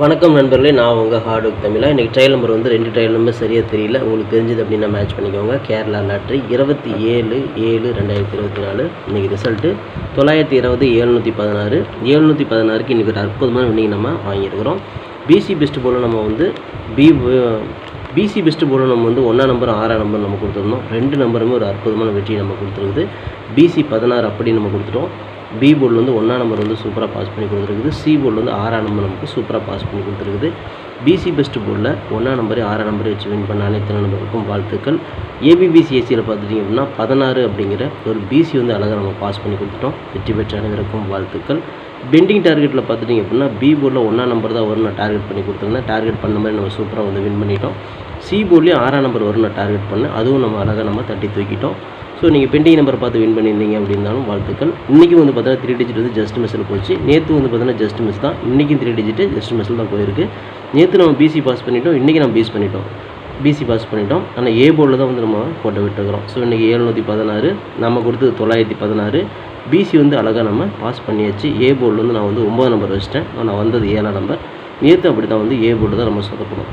வணக்கம் நண்பர்களே நான் உங்கள் ஹார்ட் ஒர்க் தமிழா. இன்றைக்கி ட்ரையல் நம்பர் வந்து ரெண்டு ட்ரையல் நம்பர் சரியாக தெரியல. உங்களுக்கு தெரிஞ்சது அப்படின்னா மேட்ச் பண்ணிக்கோங்க. கேரளா லாட்ரி இருபத்தி ஏழு ஏழு ரெண்டாயிரத்தி இருபத்தி நாலு. இன்றைக்கி ரிசல்ட்டு தொள்ளாயிரத்தி இருபது ஏழ்நூற்றி பதினாறு. ஏழ்நூற்றி பதினாறுக்கு இன்றைக்கி ஒரு அற்புதமான வின்னிங் நம்ம வாங்கியிருக்கிறோம். பிசி பெஸ்ட் போல் நம்ம வந்து பி பிசி பெஸ்ட் போல் நம்ம வந்து ஒன்றா நம்பர் ஆறாம் நம்பர் நம்ம கொடுத்துருந்தோம். ரெண்டு நம்பருமே ஒரு அற்புதமான வெற்றி நம்ம கொடுத்துருக்குது. பிசி பதினாறு அப்படி நம்ம கொடுத்துட்டோம். பி போர்டில் வந்து ஒன்றா நம்பர் வந்து சூப்பராக பாஸ் பண்ணி கொடுத்துருக்குது. சி போர்டில் வந்து ஆறாம் நம்பர் நமக்கு சூப்பராக பாஸ் பண்ணி கொடுத்துருக்குது. பிசி பெஸ்ட் போர்டில் ஒன்றா நம்பரே ஆறாம் நம்பரை வச்சு வின் பண்ண அனைத்து நம்பருக்கும் வாழ்த்துக்கள். ஏபிபிசிஎஸ்சியில் பார்த்துட்டிங்க அப்படின்னா பதினாறு அப்படிங்கிற ஒரு பிசி வந்து அழகாக நம்ம பாஸ் பண்ணி கொடுத்துட்டோம். வெற்றி பெற்ற அனைவருக்கும் வாழ்த்துக்கள். பெண்டிங் டார்கெட்டில் பார்த்துட்டிங்க அப்படின்னா பி போர்டில் ஒன்றா நம்பர் தான் வரும் நான் டார்கெட் பண்ணி கொடுத்துருந்தேன். டார்கெட் பண்ண மாதிரி நம்ம சூப்பராக வந்து வின் பண்ணிட்டோம். சி போர்ட்லேயும் ஆறாம் நம்பர் வரும் நான் டார்கெட் பண்ணேன். அதுவும் நம்ம அழகாக நம்ம தட்டி தூக்கிட்டோம். ஸோ நீங்கள் பெண்டிங் நம்பர் பார்த்து வின் பண்ணியிருந்தீங்க அப்படின்னாலும் வாழ்த்துக்கள். இன்றைக்கி வந்து பார்த்தீங்கன்னா த்ரீ டிஜிட் வந்து ஜஸ்ட் மிஸ்ஸில் போச்சு. நேற்று வந்து பார்த்தீங்கன்னா ஜஸ்ட் மிஸ் தான். இன்றைக்கும் த்ரீ டிஜிட் ஜஸ்ட் மிஸ்ஸில் தான் போயிருக்கு. நேற்று நம்ம பிசி பாஸ் பண்ணிட்டோம். இன்றைக்கி நம்ம பீஸ் பண்ணிட்டோம். பிசி பாஸ் பண்ணிட்டோம். ஆனால் ஏ போர்டில் தான் வந்து நம்ம ஃபோட்டோ விட்டுக்கிறோம் ஸோ இன்றைக்கி ஏழ்நூற்றி பதினாறு நம்ம கொடுத்தது தொள்ளாயிரத்தி பதினாறு. பிசி வந்து அழகாக நம்ம பாஸ் பண்ணியாச்சு. ஏ போர்டில் வந்து நான் வந்து ஒம்பது நம்பர் வச்சிட்டேன். நான் வந்தது ஏழாம் நம்பர் நேற்று அப்படி தான் வந்து ஏ போட்டு தான் நம்ம சொதப்பணும்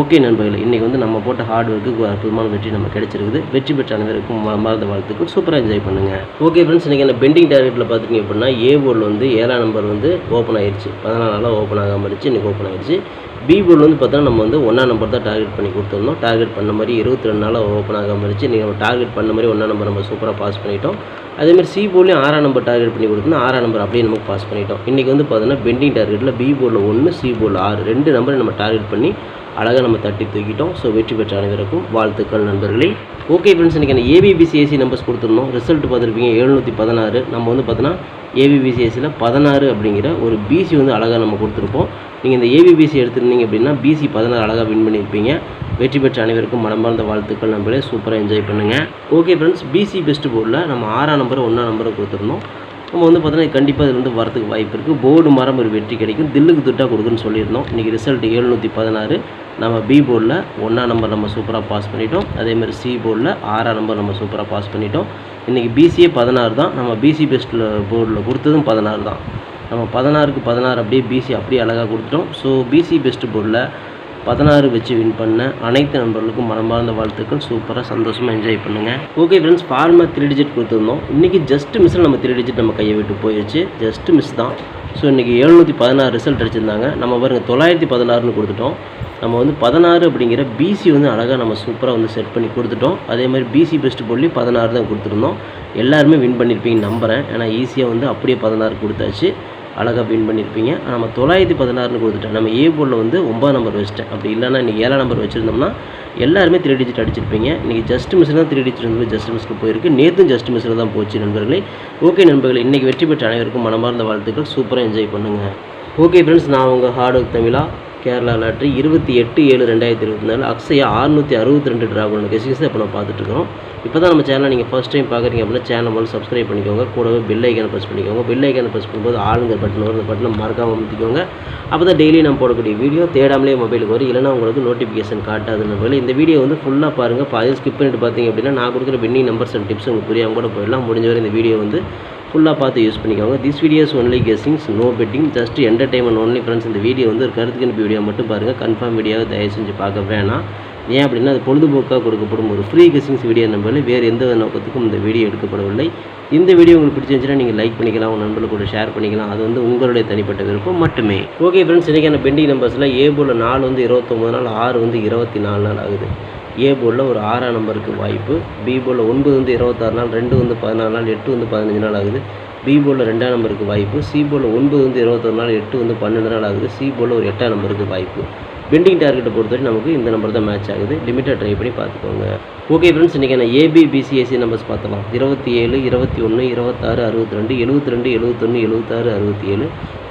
ஓகே நண்பர்களே இன்றைக்கி வந்து நம்ம போட்ட ஹார்ட் ஒர்க்கு ஒரு அற்புதமான வெற்றி நம்ம கிடைச்சிருக்குது. வெற்றி பெற்ற அனைவருக்கும் மறந்த வாழ்த்துக்கு சூப்பராக என்ஜாய் பண்ணுங்கள் ஓகே ஃப்ரெண்ட்ஸ் இன்றைக்கி என்ன பெண்டிங் டார்கெட்டில் பார்த்துக்கிங்க அப்படின்னா ஏ போர்டில் வந்து ஏழாம் நம்பர் வந்து ஓப்பன் ஆயிடுச்சு பதினாலு நாளாக ஓப்பன் ஆகாமல் இருந்துச்சு. இன்றைக்கி ஓப்பன் ஆயிடுச்சு பி போர்டில் வந்து பார்த்தோன்னா நம்ம வந்து ஒன்றா நம்பர் தான் டார்கெட் பண்ணி கொடுத்துருந்தோம். டார்கெட் பண்ண மாதிரி இருபத்தி ரெண்டு நாளாக ஓப்பன் ஆகாமல் இருந்துச்சு. நீங்கள் நம்ம டார்கெட் பண்ண மாதிரி ஒன்றா நம்பர் நம்ம சூப்பராக பாஸ் பண்ணிட்டோம். அதேமாதிரி சி போர்ட்லேயும் ஆறாம் நம்பர் டார்கெட் பண்ணி கொடுத்தோம்னா ஆறாம் நம்பர் அப்படியே நமக்கு பாஸ் பண்ணிட்டோம். இன்றைக்கி வந்து பார்த்தோன்னா பெண்டிங் டார்கெட்டில் பி போர்டில் ஒன்று சி போர்டில் ஆறு. ரெண்டு நம்பரை நம்ம டார்கெட் பண்ணி அழகாக நம்ம தட்டி தூக்கிட்டோம். ஸோ வெற்றி பெற்ற அனைவருக்கும் வாழ்த்துக்கள் நண்பர்களே. ஓகே ஃப்ரெண்ட்ஸ் இன்றைக்கி நான் ஏபிபிசிஎஸ்சி நம்பர்ஸ் கொடுத்துருந்தோம் ரிசல்ட் பார்த்துருப்பீங்க எழுநூற்றி பதினாறு. நம்ம வந்து பார்த்தோன்னா ஏபிபிசிஎஸ்சியில் பதினாறு அப்படிங்கிற ஒரு பிசி வந்து அழகாக நம்ம கொடுத்துருப்போம். நீங்கள் இந்த ஏபிபிசி எடுத்துருந்தீங்க அப்படின்னா பிசி பதினாறு அழகாக வின் பண்ணியிருப்பீங்க. வெற்றி பெற்ற அனைவருக்கும் மனமார்ந்த வாழ்த்துக்கள் நம்மளே சூப்பராக என்ஜாய் பண்ணுங்கள் ஓகே ஃப்ரெண்ட்ஸ் பிசி பெஸ்ட் போர்டில் நம்ம ஆறாம் நம்பர் ஒன்றாம் நம்பரை கொடுத்துருந்தோம் நம்ம வந்து பார்த்தோன்னா கண்டிப்பாக இதுல வந்து வரதுக்கு வாய்ப்பு இருக்குது போர்டு மரம் ஒரு வெற்றி கிடைக்கும். தில்லுக்கு துட்டாக கொடுக்குன்னு சொல்லியிருந்தோம். இன்றைக்கி ரிசல்ட் எழுநூற்றி பதினாறு. நம்ம பி போர்டில் ஒன்றாம் நம்பர் நம்ம சூப்பராக பாஸ் பண்ணிட்டோம். அதேமாதிரி சி போர்டில் ஆறாம் நம்பர் நம்ம சூப்பராக பாஸ் பண்ணிட்டோம். இன்றைக்கி பிசியே பதினாறு தான். நம்ம பிசி பெஸ்ட்டில் போர்டில் கொடுத்ததும் பதினாறு தான். நம்ம பதினாறுக்கு பதினாறு அப்படியே பிசி அப்படியே அழகாக கொடுத்துட்டோம். ஸோ பிசி பெஸ்ட் போர்டில் பதினாறு வச்சு வின் பண்ண அனைத்து நண்பர்களுக்கும் மனமார்ந்த வாழ்த்துக்கள். சூப்பராக சந்தோஷமாக என்ஜாய் பண்ணுங்கள் ஓகே ஃப்ரெண்ட்ஸ் ஃபார்மாக த்ரீ டிஜிட் கொடுத்துருந்தோம். இன்றைக்கி ஜஸ்ட் மிஸ்ஸில் நம்ம த்ரீ டிஜிட் நம்ம கையை விட்டு போயிடுச்சு ஜஸ்ட் மிஸ் தான். ஸோ இன்றைக்கி எழுநூற்றி பதினாறு ரிசல்ட் அடிச்சிருந்தாங்க நம்ம பாருங்கள் தொள்ளாயிரத்தி பதினாறுன்னு கொடுத்துட்டோம். நம்ம வந்து பதினாறு அப்படிங்கிற பிசி வந்து அழகாக நம்ம சூப்பராக வந்து செட் பண்ணி கொடுத்துட்டோம். அதே மாதிரி பிசி பெஸ்ட் போர்ட்லேயும் பதினாறு தான் கொடுத்துருந்தோம். எல்லாருமே வின் பண்ணியிருப்பீங்க நம்புகிறேன் ஏன்னா ஈஸியாக வந்து அப்படியே பதினாறு கொடுத்தாச்சு. அழகாக வின் பண்ணியிருப்பீங்க நம்ம தொள்ளாயிரத்தி பதினாறுன்னு கொடுத்துட்டேன். நம்ம ஏ போர்டில் வந்து ஒன்பது நம்பர் வச்சுட்டேன். அப்படி இல்லைன்னா இன்றைக்கி ஏழாம் நம்பர் வச்சுருந்தோம்னா எல்லாருமே த்ரீ டிஜிட் அடிச்சிருப்பீங்க. இன்றைக்கி ஜஸ்ட் மிஸ்ஸில் தான் த்ரீ டிஜிட் வந்து ஜஸ்ட் மிஸ்ஸில் போயிருக்கு. நேற்றும் ஜஸ்ட் மிஸ்ஸில் தான் போச்சு நண்பர்களே. ஓகே நண்பர்களே இன்றைக்கி வெற்றி பெற்ற அனைவருக்கும் மனமார்ந்த வாழ்த்துக்கள். சூப்பராக என்ஜாய் பண்ணுங்கள் ஓகே ஃப்ரெண்ட்ஸ் நான் உங்கள் ஹார்ட் ஒர்க் தமிழா. கேரளா லாட்ரி இருபத்தி எட்டு ஏழு ரெண்டாயிரத்தி இருபத்தி நாலு. அக்ஸையா ஆறுநூற்றி அறுபத்தி ரெண்டு ட்ராகனோட கெசிங்ஸ் இப்போ நம்ம பார்த்துட்ருக்கோம் இப்போ தான் நம்ம சேனலை நீங்கள் ஃபஸ்ட் டைம் பார்க்குறீங்க அப்படின்னா சேனல் முதல்ல சப்ஸ்கிரைப் பண்ணிக்கோங்க. கூடவே பெல் ஐக்கானை ப்ரெஸ் பண்ணிக்கோங்க. பெல் ஐக்கானை ப்ரெஸ் பண்ணும்போது ஆளுங்கிற பட்டன் வரும். அந்த பட்டனை மறக்காமல் அமைத்திக்கோங்க. அப்போ தான் டெய்லி நம்ம போடக்கூடிய வீடியோ தேடாமலே மொபைலுக்கு வரும். இல்லைனா உங்களுக்கு நோட்டிஃபிகேஷன் காட்டாதுன்னு போல இந்த வீடியோ வந்து ஃபுல்லாக பாருங்கள் பாதி ஸ்கிப் பண்ணிட்டு பார்த்தீங்க அப்படின்னா நான் கொடுக்குற வின்னிங் நம்பர்ஸ் அண்ட் டிப்ஸ் உங்களுக்கு புரியாமல் கூட போயிடலாம். முடிஞ்ச வரை இந்த வீடியோ வந்து ஃபுல்லாக பார்த்து யூஸ் பண்ணிக்கோங்க. This videos only guessings no betting just entertainment only friends இந்த வீடியோ வந்து ஒரு கருத்துக்கு வீடியோ மட்டும் பாருங்கள் கன்ஃபார்ம் வீடியோவை தயவு செஞ்சு பார்க்க வேணாம். ஏன் அப்படின்னா அது பொழுதுபோக்காக கொடுக்கப்படும் ஒரு ஃப்ரீ கெஸ்ஸிங்ஸ் வீடியோ நம்பரில் வேறு எந்த நோக்கத்துக்கும் இந்த வீடியோ எடுக்கப்படவில்லை. இந்த வீடியோ உங்களுக்கு பிடிச்சிருந்துச்சுன்னா நீங்கள் லைக் பண்ணிக்கலாம் உங்கள் நண்பர்களுக்கு கூட ஷேர் பண்ணிக்கலாம். அது வந்து உங்களுடைய தனிப்பட்ட விருப்பம் மட்டுமே. ஓகே ஃப்ரெண்ட்ஸ் இன்றைக்கான பெண்டிங் நம்பர்ஸில் ஏ நாலு வந்து இருபத்தொம்பது நாள் ஆறு வந்து இருபத்தி நாலு நாள் ஆகுது. ஏ போலில் ஒரு ஆறாம் நம்பருக்கு வாய்ப்பு பி போலில் ஒன்பது வந்து இருபத்தாறு நாள் ரெண்டு வந்து பதினாலு நாள் எட்டு வந்து பதினஞ்சு நாள் ஆகுது. பி போலில் ரெண்டாம் நம்பருக்கு வாய்ப்பு சி போலில் ஒன்பது வந்து இருபத்தொரு நாள் எட்டு வந்து பன்னெண்டு நாள் ஆகுது. சி போலில் ஒரு எட்டாம் நம்பருக்கு வாய்ப்பு. பெண்டிங் டார்கெட்டை பொறுத்தவரை நமக்கு இந்த நம்பர் தான் மேட்ச் ஆகுது. லிமிட்டாக ட்ரை பண்ணி பார்த்துக்கோங்க. ஓகே ஃப்ரெண்ட்ஸ் இன்றைக்கி நான் ஏபி நம்பர்ஸ் பார்த்தலாம் இருபத்தி ஏழு இருபத்தி ஒன்று இருபத்தாறு அறுபத்தி ரெண்டு எழுபத்தி ரெண்டு எழுபத்தொன்று எழுபத்தாறு அறுபத்தி ஏழு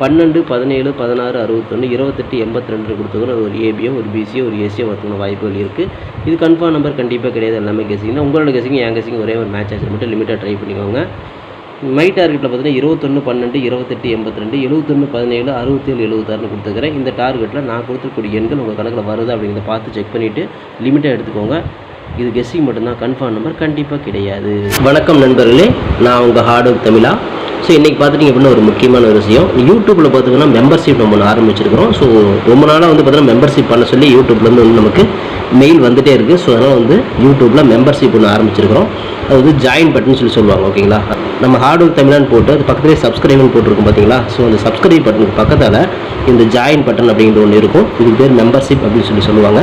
பன்னெண்டு பதினேழு பதினாறு அறுபத்தொன்று இருபத்தெட்டு எண்பத்தி ரெண்டு கொடுத்துக்கிற ஒரு ஏபியோ ஒரு பிசியோ ஒரு ஏசியோ வரத்துக்கான வாய்ப்புகள் இருக்குது இது கன்ஃபார்ம் நம்பர் கண்டிப்பாக கிடையாது. எல்லாமே கேசிங்கன்னா உங்களோட கேசிங்க என் கேசிங்க ஒரே ஒரு மேட்ச் ஆச்சு மட்டும் லிமிட்டாக ட்ரை பண்ணிக்கோங்க. மை டார்கெட்டில் பார்த்தீங்கன்னா இருபத்தொன்று பன்னெண்டு இருபத்தெட்டு எண்பத்தி ரெண்டு எழுபத்தொன்று பதினேழு அறுபத்தேழு எழுபத்தாறு கொடுத்துக்கிறேன் இந்த டார்கெட்டில் நான் கொடுத்துருக்கூடிய எண்கள் உங்கள் கணக்கில் வருது அப்படிங்கிறத பார்த்து செக் பண்ணிவிட்டு லிமிட்டாக எடுத்துக்கோங்க. இது கெஸ்ஸிங் மட்டும்தான். கன்ஃபார்ம் நம்பர் கண்டிப்பாக கிடையாது. வணக்கம் நண்பர்களே நான் உங்கள் ஹார்ட் ஒர்க் தமிழா. ஸோ இன்றைக்கி பார்த்துட்டிங்க அப்படின்னா ஒரு முக்கியமான ஒரு விஷயம். யூடியூப்பில் பார்த்தீங்கன்னா மெம்பர்ஷிப் நம்ம ஒன்று ஆரம்பிச்சிருக்கிறோம். ஸோ ரொம்ப நாளாக வந்து பார்த்தீங்கன்னா மெம்பர்ஷிப் பண்ண சொல்லி யூடியூப்லேருந்து வந்து நமக்கு மெயில் வந்துகிட்டே இருக்குது ஸோ அதனால் வந்து யூடியூப்பில் மெம்பர்ஷிப் ஒன்று ஆரம்பிச்சிருக்கிறோம். அது வந்து ஜாயின் பட்டன் சொல்லி சொல்லுவாங்க ஓகேங்களா நம்ம ஹார்ட் ஒர்க் தமிழ்னு போட்டு அது பக்கத்துலேயே சப்ஸ்கிரைப்னு போட்டிருக்கும் பார்த்தீங்களா ஸோ அந்த சப்ஸ்கிரைப் பட்டனுக்கு பக்கத்தில் இந்த ஜாயின் பட்டன் அப்படிங்கிறது ஒன்று இருக்கும். இதுக்கு பேர் மெம்பர்ஷிப் அப்படின்னு சொல்லி சொல்லுவாங்க.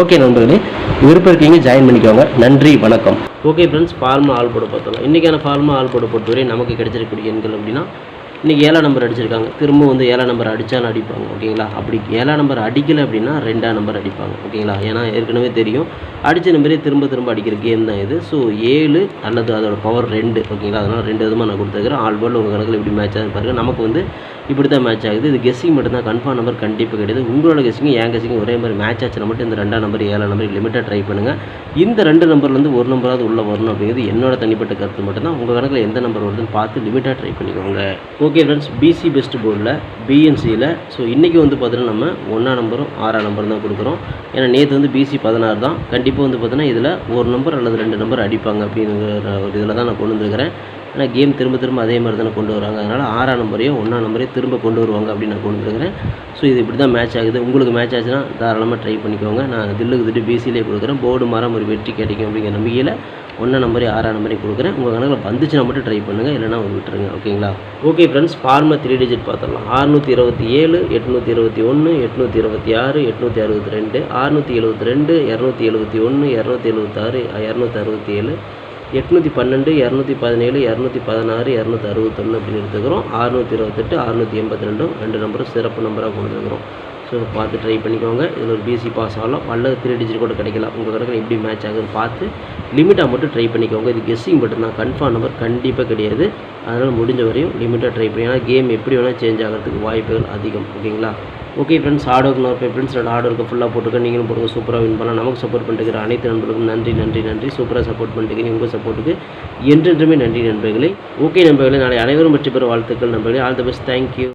ஓகே நண்பர்களே விருப்பம் இருக்கீங்க ஜாயின் பண்ணிக்கோங்க. நன்றி வணக்கம். ஓகே ஃப்ரெண்ட்ஸ் ஃபார்மா ஆள் போட பார்த்தோம் இன்றைக்கான ஃபார்மா ஆள் போட பொறுத்தவரை நமக்கு கிடைச்சிருக்கக்கூடிய எண்கள் அப்படின்னா இன்றைக்கி ஏழாம் நம்பர் அடிச்சிருக்காங்க. திரும்ப வந்து ஏழாம் நம்பர் அடித்தாலும் அடிப்பாங்க ஓகேங்களா? அப்படி ஏழாம் நம்பர் அடிக்கலை அப்படின்னா ரெண்டாம் நம்பர் அடிப்பாங்க ஓகேங்களா? ஏன்னா ஏற்கனவே தெரியும். அடித்த நம்பரே திரும்ப திரும்ப அடிக்கிற கேம் தான் இது. ஸோ ஏழு அல்லது அதோட பவர் ரெண்டு ஓகேங்களா? அதனால் ரெண்டு விதமாக நான் கொடுத்துருக்கிறேன். ஆல் பால் உங்கள் கணக்கில் இப்படி மேட்ச் ஆகுது பாருங்கள் நமக்கு வந்து இப்படி தான் மேட்ச் ஆகுது. இது கெஸ்ஸிங் மட்டும்தான். கன்ஃபார்ம் நம்பர் கண்டிப்பாக கிடையாது. உங்களோட கெஸ்ஸிங்கும் என் கெஸ்ஸிங்கும் ஒரே மாதிரி மேட்ச் ஆச்சுன்னா மட்டும் இந்த ரெண்டாம் நம்பர் ஏழாம் நம்பர் லிமிட்டாக ட்ரை பண்ணுங்கள் இந்த ரெண்டு நம்பர்லேருந்து ஒரு நம்பராவது உள்ளே வரணும் அப்படிங்கிறது என்னோட தனிப்பட்ட கருத்து மட்டும்தான். உங்கள் கணக்கில் எந்த நம்பர் வருதுன்னு பார்த்து லிமிட்டாக ட்ரை பண்ணிக்கோங்க. ஓகே ஃப்ரெண்ட்ஸ் பிசி பெஸ்ட் போர்டில் பிஎன்சியில் ஸோ இன்றைக்கி வந்து பார்த்தீங்கன்னா நம்ம ஒன்றாம் நம்பரும் ஆறாம் நம்பரும் தான் கொடுக்குறோம். ஏன்னா நேற்று வந்து பிசி பதினாறு தான். கண்டிப்பாக வந்து பார்த்தீங்கன்னா இதில் ஒரு நம்பர் அல்லது ரெண்டு நம்பர் அடிப்பாங்க அப்படிங்கிற ஒரு இதில் தான் நான் கொண்டு வந்துருக்கிறேன். ஏன்னா கேம் திரும்ப திரும்ப அதே மாதிரி தானே கொண்டு வராங்க. அதனால் ஆறாம் நம்பரையும் ஒன்றாம் நம்பரையும் திரும்ப கொண்டு வருவாங்க அப்படின்னு நான் கொண்டு வந்துருக்கிறேன். ஸோ இது இப்படி தான் மேட்ச் ஆகுது. உங்களுக்கு மேட்ச் ஆச்சுன்னா தாராளமாக ட்ரை பண்ணிக்கோங்க. நான் தில்லுக்கு திட்டு பிசிலே கொடுக்குறேன். போர்டு மரம் ஒரு வெற்றி கிடைக்கும் அப்படிங்கிற நம்பிக்கையில் ஒன்றாம் நம்பரே ஆறாம் நம்பரே கொடுக்குறேன். உங்கள் கணக்கில் வந்துச்சுன்னா மட்டும் ட்ரை பண்ணுங்கள் இல்லைனா ஒரு விட்டுருங்க ஓகேங்களா? ஓகே ஃப்ரெண்ட்ஸ் ஃபார்மை த்ரீ டிஜிட் பார்த்துடலாம். ஆறுநூற்றி இருபத்தி ஏழு எட்நூற்றி இருபத்தி ஒன்று எட்நூற்றி இருபத்தி ஆறு எட்நூற்றி அறுபத்தி ரெண்டு ஆறுநூற்றி எழுபத்தி ரெண்டு இரநூத்தி எழுபத்தி ஒன்று இரநூத்தி எழுபத்தாறு இரநூத்தி அறுபத்தி ஏழு எட்நூற்றி பன்னெண்டு இரநூத்தி பதினேழு இரநூத்தி பதினாறு இரநூத்தி அறுபத்தொன்று அப்படின்னு எடுத்துக்கிறோம். அறுநூற்றி இருபத்தெட்டு அறுநூற்றி எண்பத்தி ரெண்டும் ரெண்டு நம்பரும் சிறப்பு நம்பராக கொடுத்துருக்குறோம் ஸோ பார்த்து ட்ரை பண்ணிக்கோங்க. இதில் ஒரு பிசி பாஸ் ஆகலாம். அல்லது த்ரீ டிஜிட் கூட கிடைக்கலாம். உங்கள் கணக்கில் எப்படி மேட்ச் ஆகுதுன்னு பார்த்து லிமிட்டாக மட்டும் ட்ரை பண்ணிக்கோங்க. இது கெஸ்ஸிங் மட்டும் தான். கன்ஃபார்ம் நம்பர் கண்டிப்பாக கிடையாது. அதனால் முடிஞ்ச வரையும் லிமிட்டாக ட்ரை பண்ணி ஏன்னா கேம் எப்படி வேணால் சேஞ்ச் ஆகிறதுக்கு வாய்ப்புகள் அதிகம். ஓகேங்களா ஓகே ஃப்ரெண்ட்ஸ் ஹார்ட் ஒர்க் நான் ஃப்ரெண்ட்ஸ் என்னோட ஹார்ட் ஃபுல்லாக போட்டுருக்கேன் நீங்களும் போடுங்க சூப்பராக வின் பண்ணலாம். நமக்கு சப்போர்ட் பண்ணிட்டு அனைத்து நண்பர்களுக்கும் நன்றி நன்றி நன்றி. சூப்பராக சப்போர்ட் பண்ணிட்டு உங்கள் சப்போர்ட்டுக்கு என்றென்றுமே நன்றி நண்பர்களே. ஓகே நண்பர்களே நாளை அனைவரும் வெற்றி பெற வாழ்த்துக்கள் நண்பர்களே. All the best thank you